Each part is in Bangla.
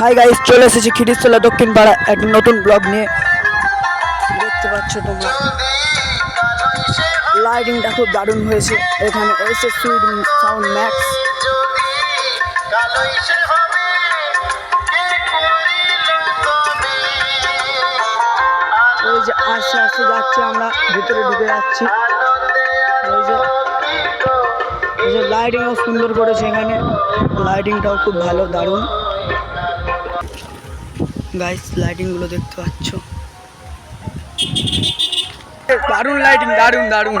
হাই গাইস চলে এসেছি খিরিস্তলা দক্ষিণ পাড়া একটা নতুন ব্লগ নিয়ে। দেখতে পাচ্ছ তোমরা। লাইটিংটা খুব দারুণ হয়েছে। এখানে এসে সুইট সাউন্ড ম্যাক্স ওই যে আস্তে আস্তে যাচ্ছি আমরা। ভিতরে ঢুকে যাচ্ছি। ওই যে লাইটিংও সুন্দর করেছে এখানে। লাইটিংটাও খুব ভালো, দারুণ। গাইস লাইটিংগুলো দেখতে পাচ্ছ। দারুণ লাইটিং দারুণ দারুণ।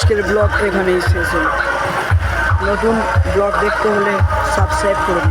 আজকের ব্লগ এখানেই শেষ হল। নতুন ব্লগ দেখতে হলে সাবস্ক্রাইব করুন।